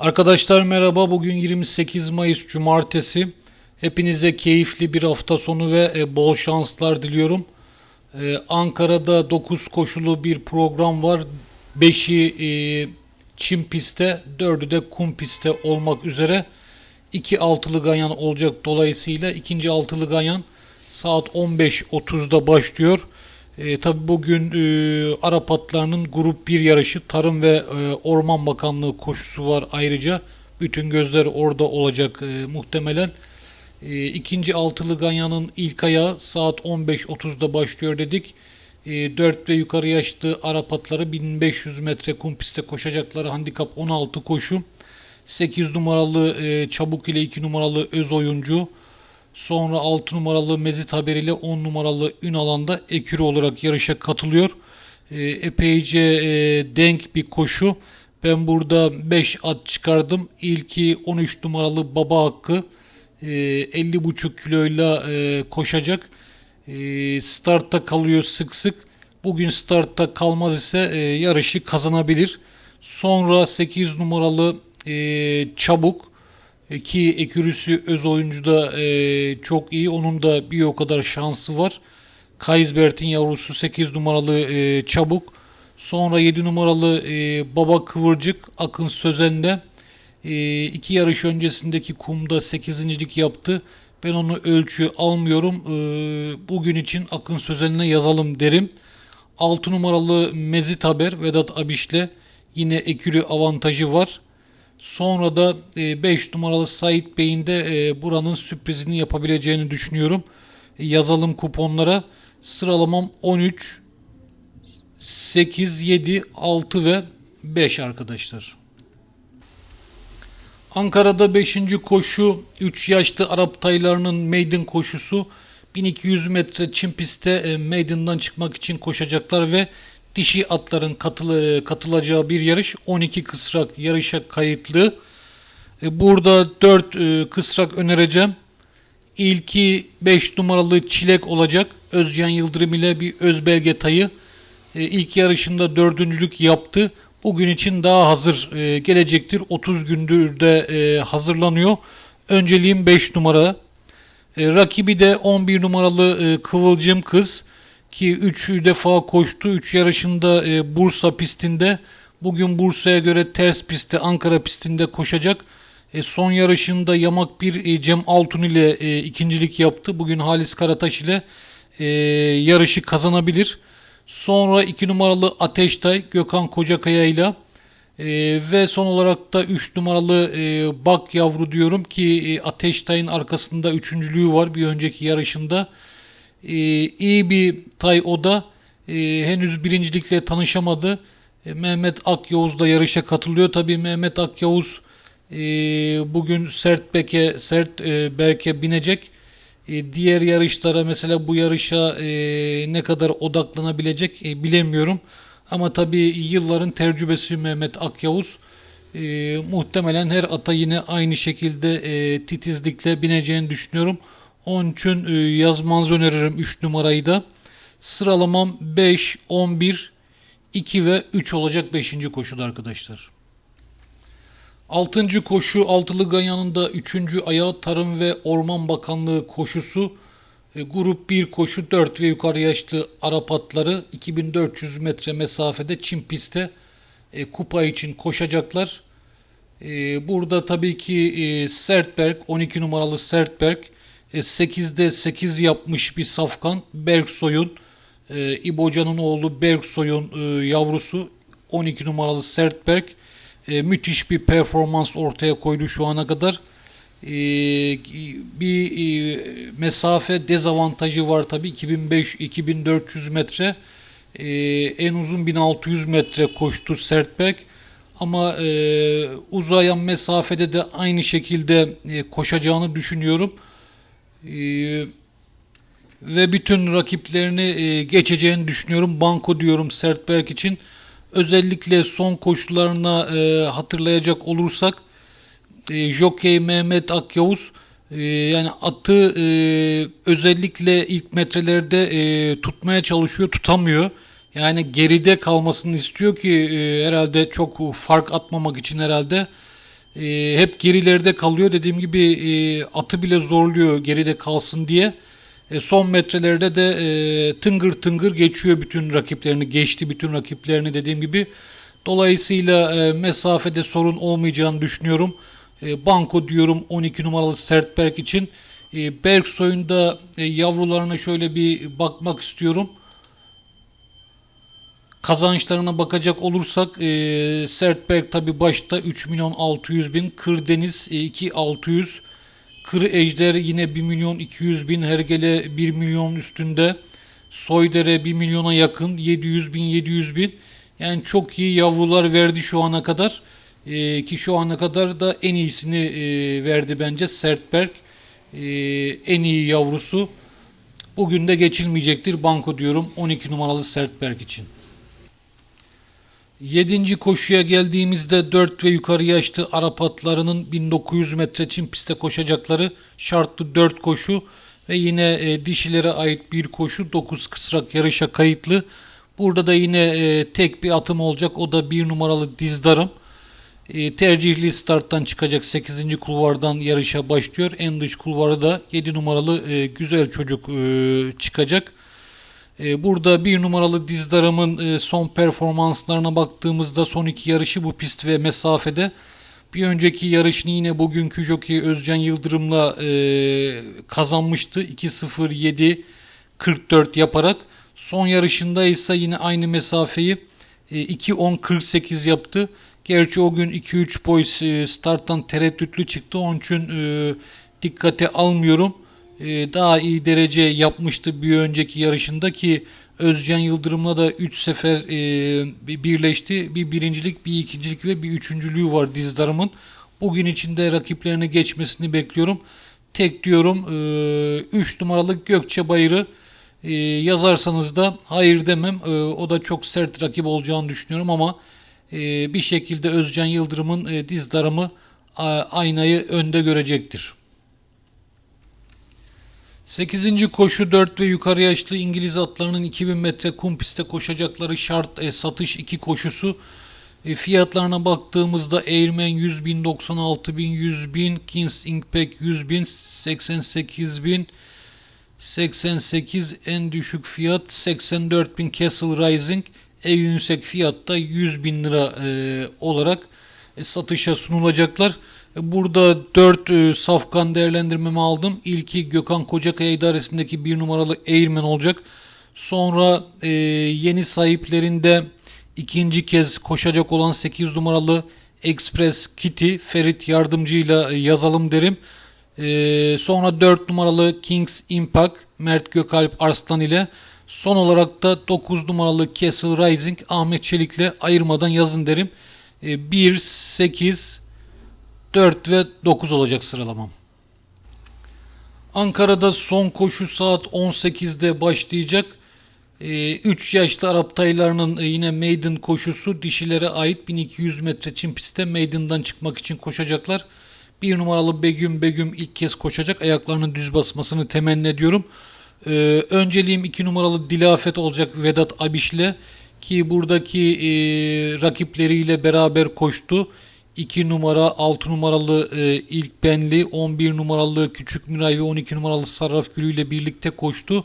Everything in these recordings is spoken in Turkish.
Arkadaşlar merhaba. Bugün 28 Mayıs Cumartesi. Hepinize keyifli bir hafta sonu ve e, bol şanslar diliyorum. Ee, Ankara'da 9 koşulu bir program var. 5'i e, çim pistte, 4'ü de kum pistte olmak üzere. 2 altılı ganyan olacak dolayısıyla ikinci altılı ganyan saat 15.30'da başlıyor. E, tabii bugün e, Arap atlarının grup 1 yarışı Tarım ve e, Orman Bakanlığı koşusu var ayrıca. Bütün gözler orada olacak e, muhtemelen. E, ikinci altılı ganyanın ilk ayağı saat 15.30'da başlıyor dedik. E, 4 ve yukarı yaşlı Arap atları 1500 metre kum pistte koşacakları handikap 16 koşu. 8 numaralı e, Çabuk ile 2 numaralı Öz Oyuncu. Sonra 6 numaralı Mezit Haber ile 10 numaralı Ünalan'da ekürü olarak yarışa katılıyor. E, epeyce e, denk bir koşu. Ben burada 5 at çıkardım. İlki 13 numaralı Baba Hakkı. E, 50,5 kiloyla e, koşacak. E, startta kalıyor sık sık. Bugün startta kalmaz ise e, yarışı kazanabilir. Sonra 8 numaralı e, Çabuk ki ekürüsü öz oyuncu da e, çok iyi. Onun da bir o kadar şansı var. Kaysbert'in yavrusu 8 numaralı e, Çabuk. Sonra 7 numaralı e, Baba Kıvırcık Akın Sözen'de e, iki yarış öncesindeki kumda 8.lik yaptı. Ben onu ölçü almıyorum. E, bugün için Akın Sözen'le yazalım derim. 6 numaralı Mezit Haber Vedat Abiş'le yine ekürü avantajı var. Sonra da 5 numaralı Sait Bey'in de e, buranın sürprizini yapabileceğini düşünüyorum. E, yazalım kuponlara. Sıralamam 13, 8, 7, 6 ve 5 arkadaşlar. Ankara'da 5. koşu 3 yaşlı Arap taylarının maiden koşusu 1200 metre çim pistte e, maiden'dan çıkmak için koşacaklar ve dişi atların katılı, katılacağı bir yarış 12 kısrak yarışa kayıtlı. E, Burada 4 e, kısrak önereceğim. İlki 5 numaralı Çilek olacak. Özcan Yıldırım ile bir Özbelge tayı. E, İlk yarışında dördüncülük yaptı. Bugün için daha hazır gelecektir. 30 gündür de hazırlanıyor. Önceliğim 5 numara. Rakibi de 11 numaralı Kıvılcım Kız ki 3 defa koştu. 3 yarışında e, Bursa pistinde. Bugün Bursa'ya göre ters pistte Ankara pistinde koşacak. E, son yarışında Yamak 1 e, Cem Altun ile e, ikincilik yaptı. Bugün Halis Karataş ile e, yarışı kazanabilir. Sonra 2 numaralı Ateştay Gökhan Kocakaya ile e, ve son olarak da 3 numaralı e, Bak Yavru diyorum ki e, Ateştay'ın arkasında üçüncülüğü var bir önceki yarışında. E, iyi bir tay o da. E, henüz birincilikle tanışamadı. E, Mehmet Akyavuz da yarışa katılıyor. Tabii Mehmet Akyavuz e, bugün sert beke sert e, berke binecek. E, diğer yarışlara mesela bu yarışa e, ne kadar odaklanabilecek bilemiyorum. Ama tabii yılların tecrübesi Mehmet Akyavuz. E, muhtemelen her ata yine aynı şekilde e, titizlikle bineceğini düşünüyorum. Onun için e, yazmanızı öneririm 3 numarayı da. Sıralamam 5, 11, 2 ve 3 olacak 5. koşuda arkadaşlar. 6. koşu Altılı Ganyan'ın da 3. ayağı Tarım ve Orman Bakanlığı koşusu. E, grup 1 koşu 4 ve yukarı yaşlı Arap atları 2400 metre mesafede çim pistte e, kupa için koşacaklar. Burada tabii ki Sertberg 12 numaralı Sertberg 8'de 8 yapmış bir safkan Bergsoy'un e, İbocan'ın oğlu Bergsoy'un e, yavrusu 12 numaralı Sertberg e, müthiş bir performans ortaya koydu şu ana kadar. E, bir e, mesafe dezavantajı var tabi 2500-2400 metre e, en uzun 1600 metre koştu Sertberg ama e, uzayan mesafede de aynı şekilde e, koşacağını düşünüyorum. E, ve bütün rakiplerini e, geçeceğini düşünüyorum. Banko diyorum Sertberg için. Özellikle son koşularına e, hatırlayacak olursak e, Jockey Mehmet Akyavuz yani atı özellikle ilk metrelerde tutmaya çalışıyor, tutamıyor. Yani geride kalmasını istiyor ki herhalde çok fark atmamak için herhalde e, hep gerilerde kalıyor. Dediğim gibi e, atı bile zorluyor geride kalsın diye. E, son metrelerde de e, tıngır tıngır geçiyor bütün rakiplerini. Geçti bütün rakiplerini dediğim gibi. Dolayısıyla e, mesafede sorun olmayacağını düşünüyorum. E, banko diyorum 12 numaralı Sertberg için. E, Bergsoy'un da e, yavrularına şöyle bir bakmak istiyorum. Kazançlarına bakacak olursak e, Sertberg tabi başta 3 milyon 600 bin, Kırdeniz e, 2 600, Kırı Ejder yine 1 milyon 200 bin, Hergele 1 milyon üstünde, Soydere 1 milyona yakın, 700 bin 700 bin. Yani çok iyi yavrular verdi şu ana kadar. E, ki şu ana kadar da en iyisini e, verdi bence Sertberg. E, en iyi yavrusu. Bugün de geçilmeyecektir banko diyorum 12 numaralı Sertberg için. 7. koşuya geldiğimizde 4 ve yukarı yaşlı Arap atlarının 1900 metre çim piste koşacakları şartlı 4 koşu ve yine e, dişilere ait bir koşu 9 kısrak yarışa kayıtlı. Burada da yine e, tek bir atım olacak o da 1 numaralı dizdarım. E, tercihli starttan çıkacak 8. kulvardan yarışa başlıyor. En dış kulvarı da 7 numaralı e, güzel çocuk e, çıkacak. E, Burada bir numaralı dizdarımın e, son performanslarına baktığımızda son iki yarışı bu pist ve mesafede. Bir önceki yarışını yine bugünkü jockey Özcan Yıldırım'la e, kazanmıştı. 2.07 44 yaparak. Son yarışında ise yine aynı mesafeyi e, 2.10 yaptı. Gerçi o gün 2-3 boy e, starttan tereddütlü çıktı. Onun için e, dikkate almıyorum. E, daha iyi derece yapmıştı bir önceki yarışında ki Özcan Yıldırım'la da 3 sefer e, birleşti. Bir birincilik, bir ikincilik ve bir üçüncülüğü var dizdarımın. Bugün içinde rakiplerini geçmesini bekliyorum. Tek diyorum 3 e, numaralı Gökçe Bayırı e, yazarsanız da hayır demem. E, o da çok sert rakip olacağını düşünüyorum ama e, bir şekilde Özcan Yıldırım'ın e, dizdarımı aynayı önde görecektir. 8. koşu 4 ve yukarı yaşlı İngiliz atlarının 2000 metre kum pistte koşacakları şart e, satış 2 koşusu. E, fiyatlarına baktığımızda Airman 100 bin, 96 bin, 100 bin, Kings Inkpack 100 bin, 88 bin, 88 en düşük fiyat 84 bin Castle Rising en yüksek fiyatta 100 bin lira e, olarak e, satışa sunulacaklar. Burada 4 e, safkan değerlendirmemi aldım. İlki Gökhan Kocakaya idaresindeki bir numaralı Eğirmen olacak. Sonra e, yeni sahiplerinde ikinci kez koşacak olan 8 numaralı Express Kitty Ferit yardımcıyla yazalım derim. E, sonra 4 numaralı Kings Impact Mert Gökalp Arslan ile son olarak da 9 numaralı Castle Rising Ahmet Çelik'le ayırmadan yazın derim. E, 1, 8, 4 ve 9 olacak sıralamam. Ankara'da son koşu saat 18'de başlayacak. 3 ee, yaşlı Arap taylarının e, yine maiden koşusu dişilere ait 1200 metre çim pistte maiden'dan çıkmak için koşacaklar. Bir numaralı Begüm Begüm ilk kez koşacak. Ayaklarının düz basmasını temenni ediyorum. Ee, önceliğim 2 numaralı Dilafet olacak Vedat Abiş'le ki buradaki e, rakipleriyle beraber koştu. 2 numara 6 numaralı e, ilk benli 11 numaralı küçük Miray ve 12 numaralı Sarraf Gülü ile birlikte koştu.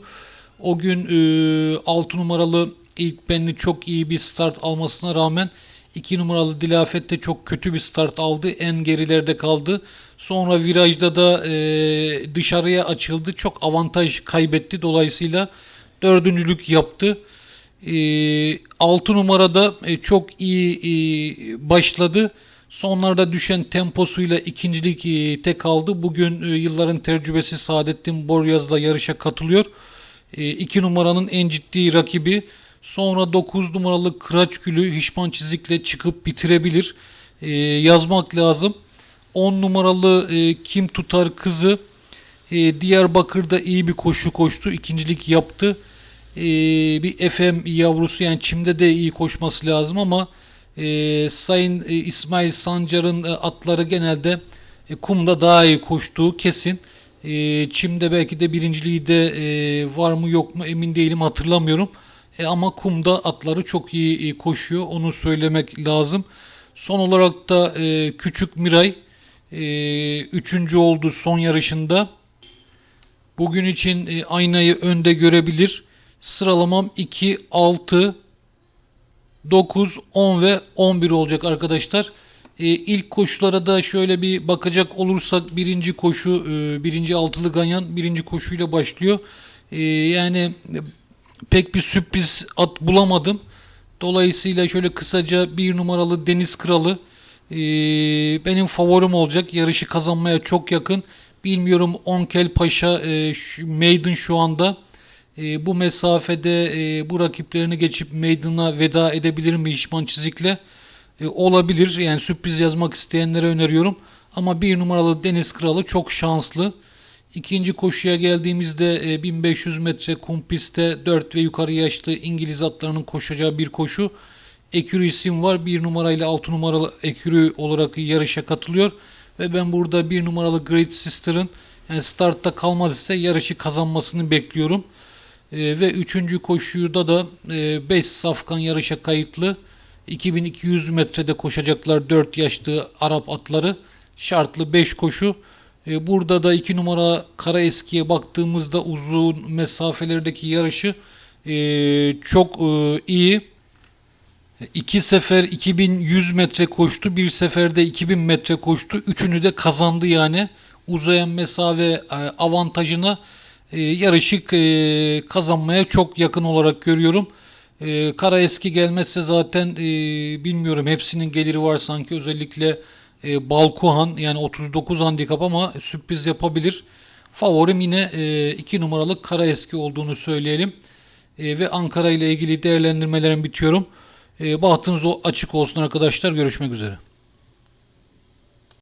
O gün e, 6 numaralı ilk benli çok iyi bir start almasına rağmen 2 numaralı Dilafet de çok kötü bir start aldı. En gerilerde kaldı. Sonra virajda da e, dışarıya açıldı. Çok avantaj kaybetti. Dolayısıyla dördüncülük yaptı. E, 6 numarada e, çok iyi e, başladı. Sonlarda düşen temposuyla ikincilik e, tek kaldı. Bugün e, yılların tecrübesi Saadettin Boryaz'la yarışa katılıyor. 2 e, numaranın en ciddi rakibi. Sonra 9 numaralı Kıraçgül'ü Hişman Çizik'le çıkıp bitirebilir. Yazmak lazım. 10 numaralı Kim Tutar Kızı Diyarbakır'da iyi bir koşu koştu. İkincilik yaptı. Bir FM yavrusu yani çimde de iyi koşması lazım ama e, Sayın e, İsmail Sancar'ın e, atları genelde e, kumda daha iyi koştuğu kesin. E, çimde belki de birinciliği de e, var mı yok mu emin değilim hatırlamıyorum. E, ama kumda atları çok iyi e, koşuyor onu söylemek lazım. Son olarak da e, Küçük Miray E, üçüncü oldu son yarışında. Bugün için e, aynayı önde görebilir. Sıralamam 2, 6, 9, 10 ve 11 olacak arkadaşlar. E, ilk koşulara da şöyle bir bakacak olursak birinci koşu, e, birinci altılı ganyan birinci koşuyla başlıyor. E, yani pek bir sürpriz at bulamadım. Dolayısıyla şöyle kısaca bir numaralı Deniz Kralı e, benim favorim olacak. Yarışı kazanmaya çok yakın. Bilmiyorum Onkel Paşa e, şu, Maiden şu anda e, bu mesafede e, bu rakiplerini geçip Maiden'a veda edebilir mi İşman Çizik'le? E, olabilir. Yani sürpriz yazmak isteyenlere öneriyorum. Ama bir numaralı Deniz Kralı çok şanslı. İkinci koşuya geldiğimizde e, 1500 metre kum pistte 4 ve yukarı yaşlı İngiliz atlarının koşacağı bir koşu. Ekürü isim var. Bir numarayla 6 numaralı Ekürü olarak yarışa katılıyor. Ve ben burada bir numaralı Great Sister'ın yani startta kalmaz ise yarışı kazanmasını bekliyorum. E, ve üçüncü koşuda da 5 safkan yarışa kayıtlı. 2200 metrede koşacaklar 4 yaşlı Arap atları. Şartlı 5 koşu. E, Burada da 2 numara Kara Eski'ye baktığımızda uzun mesafelerdeki yarışı e, çok e, iyi. İki sefer 2100 metre koştu. Bir seferde 2000 metre koştu. Üçünü de kazandı yani. Uzayan mesafe e, avantajına e, yarışı e, kazanmaya çok yakın olarak görüyorum. E, Kara eski gelmezse zaten e, bilmiyorum hepsinin geliri var sanki özellikle e, Balkuhan yani 39 handikap ama sürpriz yapabilir. Favorim yine 2 numaralı Kara eski olduğunu söyleyelim. E, ve Ankara ile ilgili değerlendirmelerim bitiyorum. E, bahtınız açık olsun arkadaşlar. Görüşmek üzere.